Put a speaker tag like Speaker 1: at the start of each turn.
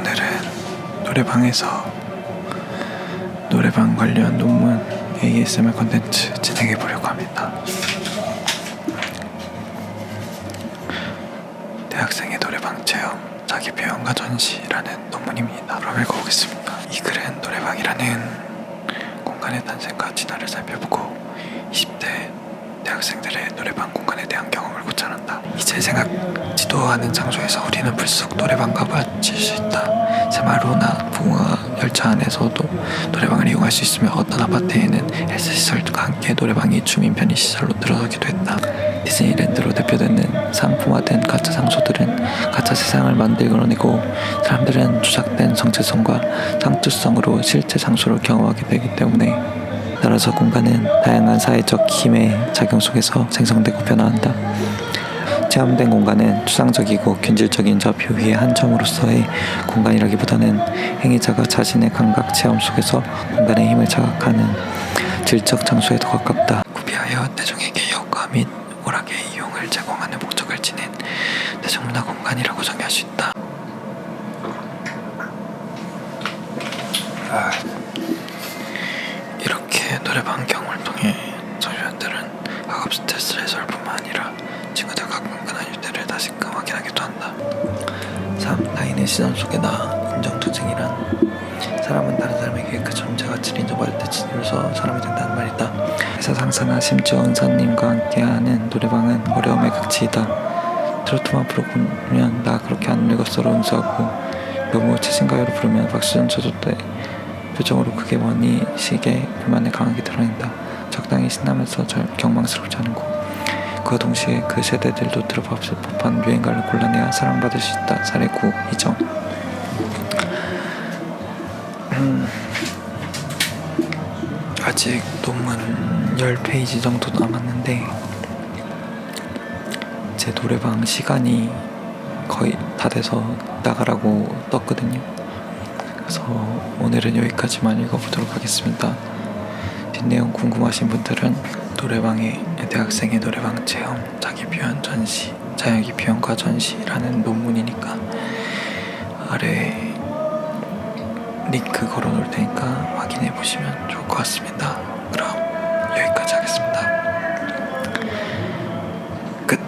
Speaker 1: 오늘은 노래방에서 노래방 관련 논문 ASMR 컨텐츠 진행해 보려고 합니다. 대학생의 노래방 체험 자기 표현과 전시라는 논문입니다. 그럼 읽어보겠습니다. 이 글은 노래방이라는 공간의 탄생과 진화를 살펴보고 20대 대학생들의 노래방 공간에 대한 경험을 생각 지도 않은 장소에서 우리는 불쑥 노래방과 마주칠 수 있다. 새마루나 풍화 열차 안에서도 노래방을 이용할 수 있으며 어떤 아파트에는 헬스 시설과 함께 노래방이 주민 편의 시설로 들어서기도 했다. 디즈니랜드로 대표되는 상품화된 가짜 장소들은 가짜 세상을 만들어내고 사람들은 조작된 정체성과 상투성으로 실제 장소를 경험하게 되기 때문에 따라서 공간은 다양한 사회적 힘의 작용 속에서 생성되고 변화한다. 체험된 공간은 추상적이고 균질적인 저 표위의 한 점으로서의 공간이라기보다는 행위자가 자신의 감각 체험 속에서 공간의 힘을 자각하는 질적 장소에 더 가깝다. 구비하여 대중에게 여가 및 오락의 이용을 제공하는 목적을 지닌 대중문화 공간이라고 정의할 수 있다. 아, 이렇게 노래방 경험을 통해 청소년들은 학업 스트레스를 해소할 뿐만 아니라 친구들과 끈끈한 유대를 확인하기도 한다. 3. 타인의 시선 속에 나 인정투쟁이란 사람은 다른 사람에게 그 존재 가치를 인정받을 때 진으로서 사람이 된다는 말이다. 회사 상사나 심지어 은사님과 함께하는 노래방은 어려움의 극치이다. 트로트만 부르면 나 그렇게 안 늙었어로 응수하고 너무 최신가요로 부르면 박수 좀 쳐줬대. 표정으로 크게 원이식의 불만을 강하게 드러낸다. 적당히 신나면서 절 경망스럽지 않은 곡. 그와 동시에 그 세대들도 들어봤을 법한 유행가를 골라내야 사랑받을 수 있다. 사례 9. 이정. 음, 아직 논문 10페이지 정도 남았는데 제 노래방 시간이 거의 다 돼서 나가라고 떴거든요. 그래서 오늘은 여기까지만 읽어보도록 하겠습니다. 뒷내용 궁금하신 분들은 노래방의 대학생의 노래방 체험 자기 표현 전시 자기 표현과 전시라는 논문이니까 아래 링크 걸어놓을 테니까 확인해 보시면 좋을 것 같습니다.